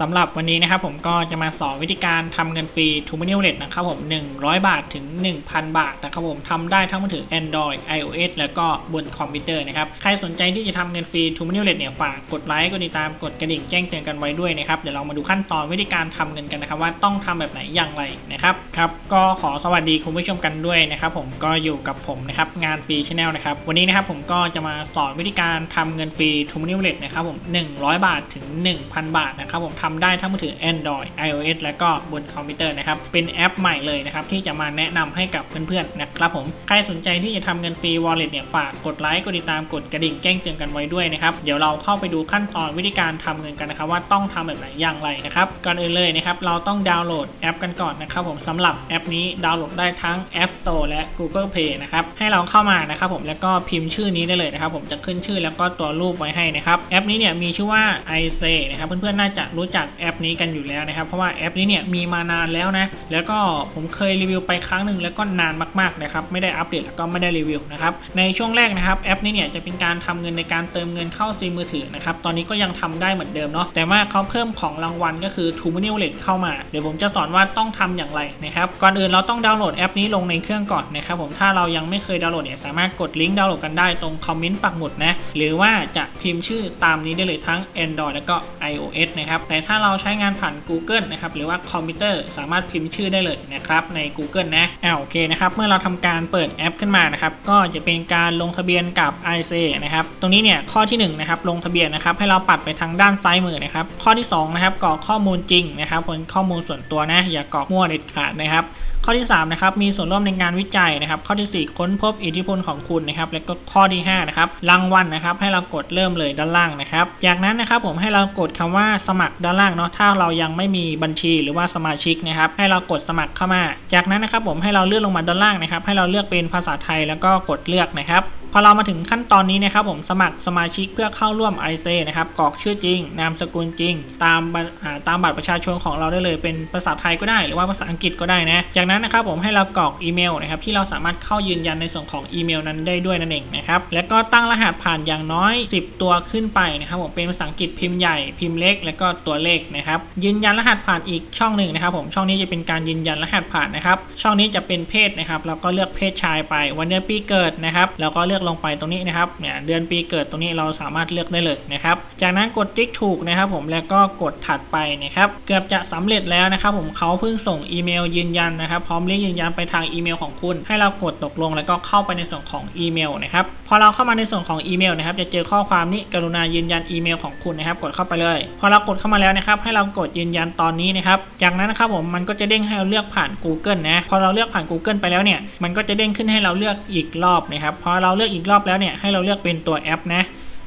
สำหรับวันนี้นะครับผมก็จะมาสอนวิธีการทำเงินฟรี t o m o n e y Wallet นะครับผม 100 บาทถึง 1,000 บาทนะครับผมทำได้ทั้งมือถือ Android iOS แล้วก็บนคอมพิวเตอร์นะครับ ใครสนใจที่จะทำเงินฟรี t o m o n e y Wallet เนี่ยฝากกดไลค์กดติดตามกดกระดิ่งแจ้งเตือนกันไว้ด้วยนะครับ เดี๋ยวเรามาดูขั้นตอนวิธีการทำเงินกันนะครับ ว่าต้องทำแบบไหนอย่างไรนะครับครับก็ขอสวัสดีคุณผู้ชมกันด้วยนะครับผมก็อยู่กับผมนะครับงานฟรีชแนลนะครับวันนี้นะครับผมก็จะมาสอนวิธีการทำเงินฟรี t o m o n e y Wallet นะครับผม100 บาทถึง 1,000 บาทนะครับผมทำได้ทั้งมือถือ Android iOS แล้วก็บนคอมพิวเตอร์นะครับ เป็นแอปใหม่เลยนะครับ ที่จะมาแนะนำให้กับเพื่อนๆนะครับผม ใครสนใจที่จะทำเงินฟรี Wallet เนี่ยฝากกดไลค์ กดติดตาม กดกระดิ่งแจ้งเตือนกันไว้ด้วยนะครับ เดี๋ยวเราเข้าไปดูขั้นตอนวิธีการทำเงินกันนะครับ ว่าต้องทำแบบไหนอย่างไรนะครับ ก่อนอื่นเลยนะครับ เราต้องดาวน์โหลดแอปกันก่อนนะครับผมสำหรับแอปนี้ดาวน์โหลดได้ทั้ง App Store และ Google Play นะครับ ให้เราเข้ามานะครับผม แล้วก็พิมพ์ชื่อนี้ได้เลยนะครับ ผมจะขึ้นชื่อแล้วก็ตัวรูปไว้ให้นะครับ แอปนี้เนี่ยมีชื่อว่า i s a นะครับ เพื่อนๆน่าจะรู้จักแอปนี้กันอยู่แล้วนะครับ เพราะว่าแอปนี้เนี่ยมีมานานแล้วนะ แล้วก็ผมเคยรีวิวไปครั้งหนึ่งแล้วก็นานมากๆนะครับ ไม่ได้อัปเดตแล้วก็ไม่ได้รีวิวนะครับ ในช่วงแรกนะครับแอปนี้เนี่ยจะเป็นการทำเงินในการเติมเงินเข้าซิมมือถือนะครับ ตอนนี้ก็ยังทำได้เหมือนเดิมเนาะ แต่ว่าเขาเพิ่มของรางวัลก็คือ t o m o n e y Wallet เข้ามา เดี๋ยวผมจะสอนว่าต้องทำอย่างไรนะครับ ก่อนอื่นเราต้องดาวน์โหลดแอปนี้ลงในเครื่องก่อนนะครับผม ถ้าเรายังไม่เคยดาวน์โหลดเนี่ยสามารถกดลิงก์ดาวน์โหลดกันได้ตรงคอมเมนต์ปักหมุดนะ หรือว่าจะพิมพ์ชื่อตามนี้ได้เลยทั้ง Android แล้วก็ iOS นะครับ แต่ถ้าเราใช้งานผ่าน Google นะครับหรือว่าคอมพิวเตอร์สามารถพิมพ์ชื่อได้เลยนะครับใน Google นะอ่าโอเคนะครับเมื่อเราทำการเปิดแอปขึ้นมานะครับก็จะเป็นการลงทะเบียนกับ i c นะครับตรงนี้เนี่ยข้อที่1นะครับลงทะเบียนนะครับให้เราปัดไปทางด้านซ้ายมือนะครับข้อที่2นะครับกรอกข้อมูลจริงนะครับผลข้อมูลส่วนตัวนะอย่ากรอกมั่วเด็ดขาดนะครับ ข้อที่3นะครับมีส่วนร่วมในงานวิจัยนะครับ ข้อที่ 4 ค้นพบอิทธิพลของคุณนะครับ และก็ข้อที่5นะครับรางวัลนะครับ ให้เรากดเริ่มเลยด้านล่างนะครับ จากนั้นนะครับผมให้เรากดคำว่าสมัครด้านล่างเนาะถ้าเรายังไม่มีบัญชีหรือว่าสมาชิกนะครับ ให้เรากดสมัครเข้ามา จากนั้นนะครับผมให้เราเลื่อนลงมาด้านล่างนะครับ ให้เราเลือกเป็นภาษาไทยแล้วก็กดเลือกนะครับ พอเรามาถึงขั้นตอนนี้นะครับผมสมัครสมาชิกเพื่อเข้าร่วม i c นะครับกรอกชื่อจริง นามสกุลจริง ตามบัตรอ่าตามบัตรประชาชนของเราได้เลยเป็นภาษาไทยก็ได้หรือว่าภาษาอังกฤษก็ได้นะ จากนั้นนะครับผมให้เรากรอกอีเมลนะครับที่เราสามารถเข้ายืนยันในส่วนของอีเมลนั้นได้ด้วยนั่นเองนะครับแล้วก็ตั้งรหัสผ่านอย่างน้อย 10 ตัวขึ้นไปนะครับผมเป็นภาษาอังกฤษพิมพ์ใหญ่พิมพ์เล็ก แล้วก็ตัวเลขนะครับยืนยันรหัสผ่านอีกช่องหนึ่งนะครับผมช่องนี้จะเป็นการยืนยันรหัสผ่านนะครับช่องนี้จะเป็นเพศนะครับแล้วก็เลือกเพศชายไปวันเดือนปีเกิดนะครับแล้วก็เลือกลงไปตรงนี้นะครับเนี่ยเดือนปีเกิดตรงนี้เราสามารถเลือกได้เลยนะครับ จากนั้นกดติ๊กถูกนะครับ ผมแล้วก็กดถัดไปนะครับ เกือบจะสำเร็จแล้วนะครับผมเขาเพิ่งส่งอีเมลยืนยันนะครับ พร้อมลิงก์ยืนยันไปทางอีเมลของคุณ ให้เรากดตกลงแล้วก็เข้าไปในส่วนของอีเมลนะครับพอเราเข้ามาในส่วนของอีเมลนะครับจะเจอข้อความนี้กรุณายืนยันอีเมลของคุณนะครับ กดเข้าไปเลย พอเรากดเข้ามาแล้วนะครับ ให้เรากดยืนยันตอนนี้นะครับ จากนั้นนะครับผมมันก็จะเด้งให้เราเลือกผ่าน Google นะพอเราเลือกผ่าน Google ไปแล้วเนี่ยมันก็จะเด้งขึ้นให้เราเลือกอีกรอบนะครับพอเราเลือกอีกรอบแล้วเนี่ยให้เราเลือกเป็นตัวแอปนะ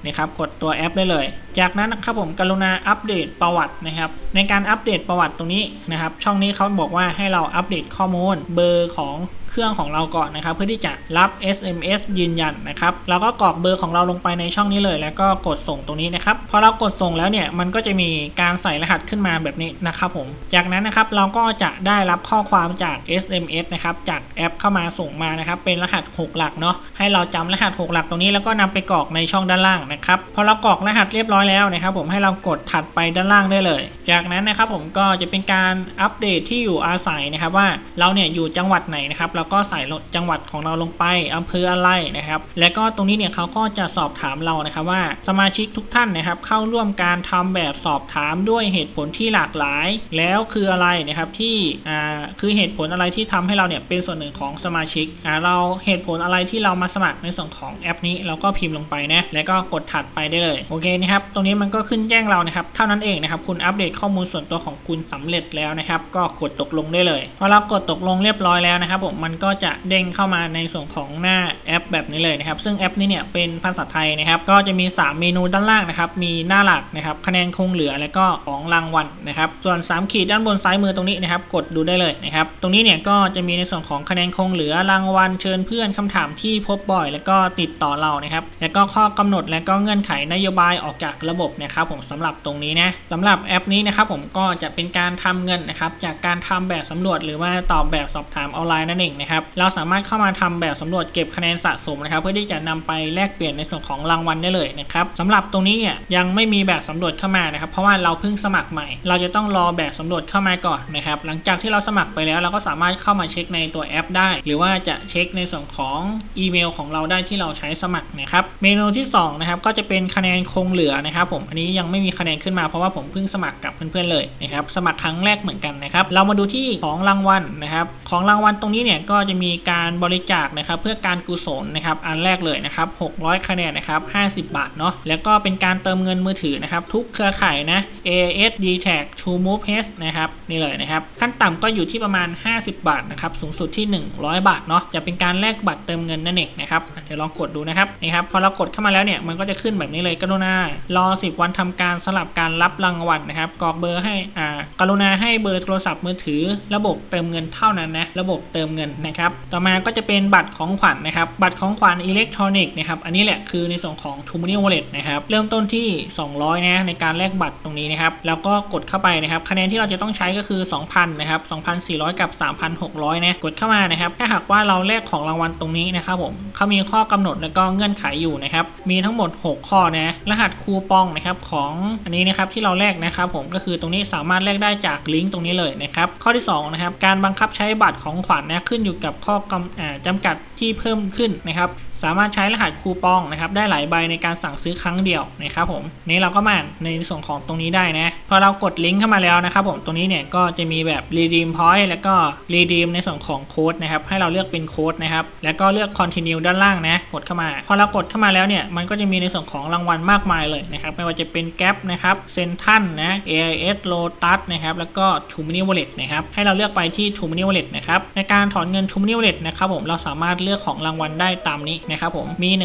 นะครับกดตัวแอปได้เลย จากนั้นนะครับผมกรุณาอัปเดตประวัตินะครับ ในการอัปเดตประวัติตรงนี้นะครับ ช่องนี้เขาบอกว่าให้เราอัปเดตข้อมูลเบอร์ของเครื่องของเราก่อนนะครับ เพื่อที่จะรับ SMS ยืนยันนะครับเราก็กรอกเบอร์ของเราลงไปในช่องนี้เลย แล้วก็กดส่งตรงนี้นะครับพอเรากดส่งแล้วเนี่ยมันก็จะมีการใส่รหัสขึ้นมาแบบนี้นะครับผม จากนั้นนะครับเราก็จะได้รับข้อความจาก SMS นะครับจากแอปเข้ามาส่งมานะครับเป็นรหัส 6 หลักเนาะให้เราจำรหัส 6 หลักตรงนี้แล้วก็นำไปกรอกในช่องด้านล่างนะครับพอเรากรอกรหัสเรียบร้อยแล้วนะครับผมให้เรากดถัดไปด้านล่างได้เลย จากนั้นนะครับผมก็จะเป็นการอัปเดตที่อยู่อาศัยนะครับว่าเราเนี่ยอยู่จังหวัดไหนนะครับเราก็ใส่จังหวัดของเราลงไปอำเภออะไรนะครับ แล้วก็ตรงนี้เนี่ยเขาก็จะสอบถามเรานะครับว่าสมาชิกทุกท่านนะครับ เข้าร่วมการทำแบบสอบถามด้วยเหตุผลที่หลากหลาย แล้วคืออะไรนะครับที่อ่าคือเหตุผลอะไรที่ทำให้เราเนี่ยเป็นส่วนหนึ่งของสมาชิกอ่าเราเหตุผลอะไรที่เรามาสมัครในส่วนของแอปนี้เราก็พิมพ์ลงไปนะแล้วก็กดถัดไปได้เลยโอเคนะครับตรงนี้มันก็ขึ้นแจ้งเรานะครับเท่านั้นเองนะครับคุณอัปเดตข้อมูลส่วนตัวของคุณสำเร็จแล้วนะครับ ก็กดตกลงได้เลยพอเรากดตกลงเรียบร้อยแล้วนะครับผมมันก็จะเด้งเข้ามาในส่วนของหน้าแอปแบบนี้เลยนะครับ ซึ่งแอปนี้เนี่ยเป็นภาษาไทยนะครับ ก็จะมี 3 เมนูด้านล่างนะครับ มีหน้าหลักนะครับ คะแนนคงเหลือแล้วก็ของรางวัลนะครับ ส่วน 3 ขีดด้านบนซ้ายมือตรงนี้นะครับ กดดูได้เลยนะครับ ตรงนี้เนี่ยก็จะมีในส่วนของคะแนนคงเหลือรางวัลเชิญเพื่อนคำถามที่พบบ่อย แล้วก็ติดต่อเรานะครับ แล้วก็ข้อกำหนดและก็เงื่อนไขนโยบายออกจากระบบนะครับผมสำหรับตรงนี้นะสำหรับแอปนี้นะครับผมก็จะเป็นการทำเงินนะครับจากการทำแบบสำรวจ หรือว่าตอบแบบสอบถามออนไลน์นั่นเองนะครับเราสามารถเข้ามาทำแบบสำรวจเก็บคะแนนนสะสมนะครับเพื่อที่จะนำไปแลกเปลี่ยนในส่วนของรางวัลได้เลยนะครับสำหรับตรงนี้เนี่ยยังไม่มีแบบสำรวจเข้ามานะครับเพราะว่าเราเพิ่งสมัครใหม่ เราจะต้องรอแบบสำรวจเข้ามาก่อนนะครับหลังจากที่เราสมัครไปแล้วเราก็สามารถเข้ามาเช็คในตัวแอป ได้ หรือว่าจะเช็คในส่วนของอีเมลของเราได้ที่เราใช้สมัครนะครับเมนูที่สองนะครับก็จะเป็นคะแนนคงเหลือนะครับผมอันนี้ยังไม่มีคะแนนขึ้นมาเพราะว่าผมเพิ่งสมัครกับเพื่อนๆเลยนะครับสมัครครั้งแรกเหมือนกันนะครับเรามาดูที่ของรางวัลนะครับของรางวัลตรงนี้เนี่ยก็จะมีการบริจาคนะครับเพื่อการกุศลนะครับอันแรกเลยนะครับ600 คะแนนนะครับ50 บาทเนาะแล้วก็เป็นการเติมเงินมือถือนะครับทุกเครือข่ายนะ AS d t a g True Move H นะครับนี่เลยนะครับขั้นต่ำก็อยู่ที่ประมาณ 50 บาทนะครับสูงสุดที่ 100 บาทเนาะจะเป็นการแลกบัตรเติมเงินนั่นเองนะครับเดี๋ยวลองกดดูนะครับนี่ครับพอเรากดเข้ามาแล้วเนี่ยมันก็จะขึ้นแบบนี้เลยกรุณารอ 10 วันทำการสลับการรับรางวัลนะครับกรอกเบอร์ให้อ่ากรุณาให้เบอร์โทรศัพท์มือถือ ระบบเติมเงินเท่านั้นนะระบบเติมเงินนะครับต่อมาก็จะเป็นบัตรของขวัญนะครับบัตรของขวัญอิเล็กทรอนิกส์นะครับ อันนี้แหละคือในส่วนของ t o m o n y Wallet นะครับ เริ่มต้นที่ 200 นะในการแลกบัตรตรงนี้นะครับ แล้วก็กดเข้าไปนะครับ คะแนนที่เราจะต้องใช้ก็คือ 2,000 นะครับ 2,400 กับ 3,600 นะ กดเข้ามานะครับ ถ้าหากว่าเราแลกของรางวัลตรงนี้นะครับผมเขามีข้อกำหนดแล้วก็เงื่อนไขอยู่นะครับ มีทั้งหมด 6 ข้อนะ รหัสคูปองนะครับของอันนี้นะครับที่เราแลกนะครับผม ก็คือตรงนี้สามารถแลกได้จากลิงก์ตรงนี้เลยนะครับ ข้อที่2นะครับ การบังคับใช้บัตรของขวัญนะขึ้นอยู่กับข้อกำจำกัดที่เพิ่มขึ้นนะครับ สามารถใช้รหัสคูปองนะครับ ได้หลายใบในการสั่งซื้อครั้งเดียวนะครับผมนี่เราก็มาในส่วนของตรงนี้ได้นะพอเรากดลิงก์เข้ามาแล้วนะครับ ผมตรงนี้เนี่ยก็จะมีแบบ redeem point แล้วก็ redeem ในส่วนของโค้ดนะครับ ให้เราเลือกเป็นโค้ดนะครับ แล้วก็เลือก continue ด้านล่างนะ กดเข้ามา พอเรากดเข้ามาแล้วเนี่ย มันก็จะมีในส่วนของรางวัลมากมายเลยนะครับ ไม่ว่าจะเป็น Gap นะครับเซนทันนะ AIS Lotus นะครับ แล้วก็ t o m o n y Wallet นะครับ ให้เราเลือกไปที่ t o m o n y Wallet นะครับ ในการถอนเงิน t o m o n y Wallet นะครับผม เราสามารถเลือกของรางวัลได้ตามนี้นะครับผมมี 100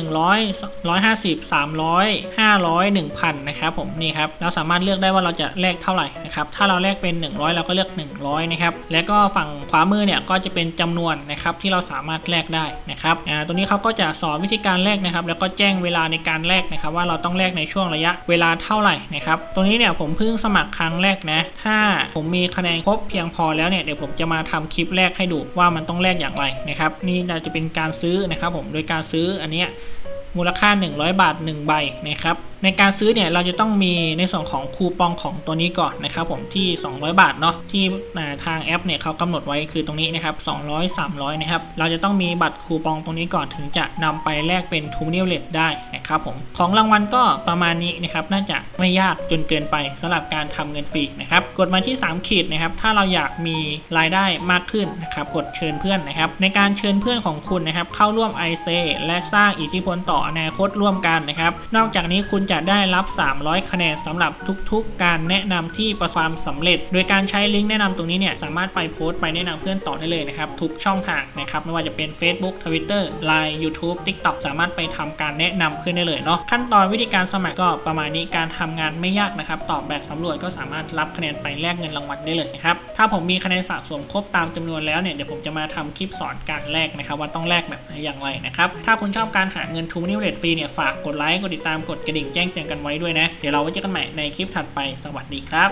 150 300 500 1000นะครับผมนี่ครับเราสามารถเลือกได้ว่าเราจะแลกเท่าไหร่นะครับถ้าเราแลกเป็น 100 เราก็เลือก 100นะครับแล้วก็ฝั่งขวามือเนี่ยก็จะเป็นจำนวนนะครับที่เราสามารถแลกได้นะครับอ่าตรงนี้เขาก็จะสอนวิธีการแลกนะครับ แล้วก็แจ้งเวลาในการแลกนะครับว่าเราต้องแลกในช่วงระยะเวลาเท่าไหร่นะครับตรงนี้เนี่ยผมเพิ่งสมัครครั้งแรกนะถ้าผมมีคะแนนครบเพียงพอแล้วเนี่ยเดี๋ยวผมจะมาทำคลิปแรกให้ดูว่ามันต้องแลกอย่างไรนะครับนี่เราจะเป็นการซื้อนะครับผมโดยการซื้ออันเนี้ยมูลค่า 100 บาท 1 ใบนะครับ ในการซื้อเนี่ยเราจะต้องมีในส่วนของคูปองของตัวนี้ก่อนนะครับผมที่ 200 บาทเนาะที่ทางแอปเนี่ยเขากำหนดไว้คือตรงนี้นะครับ200 300นะครับเราจะต้องมีบัตรคูปองตรงนี้ก่อนถึงจะนำไปแลกเป็นทูมิเนลเลตได้นะครับผมของรางวัลก็ประมาณนี้นะครับน่าจะไม่ยากจนเกินไปสำหรับการทำเงินฟรีนะครับกดมาที่ 3 ขีดนะครับถ้าเราอยากมีรายได้มากขึ้นนะครับกดเชิญเพื่อนนะครับในการเชิญเพื่อนของคุณนะครับเข้าร่วม i อเซและสร้างอิทธิพลต่ออนาคตร่วมกันนะครับนอกจากนี้คุณจะได้รับ 300 คะแนนสำหรับทุกๆ การแนะนำที่ประสบความสำเร็จ โดยการใช้ลิงก์แนะนำตรงนี้เนี่ยสามารถไปโพสต์ไปแนะนำเพื่อนต่อได้เลยนะครับทุกช่องทางนะครับไม่ว่าจะเป็น Facebook Twitter Line YouTube TikTok สามารถไปทำการแนะนำเพื่อนได้เลยเนาะขั้นตอนวิธีการสมัครก็ประมาณนี้การทำงานไม่ยากนะครับตอบแบบสำรวจก็สามารถรับคะแนนไปแลกเงินรางวัลได้เลยนะครับถ้าผมมีคะแนนสะสมครบตามจำนวนแล้วเนี่ยเดี๋ยวผมจะมาทำคลิปสอนการแลกนะครับว่าต้องแลกแบบไหนอย่างไรนะครับถ้าคุณชอบการหาเงินทูมินิวเลตฟรีเนี่ยฝากกดไลค์กดติดตามกดกระดิ่งแจจ้งเตือนกันไว้ด้วยนะ เดี๋ยวเราไว้เจอกันใหม่ในคลิปถัดไป สวัสดีครับ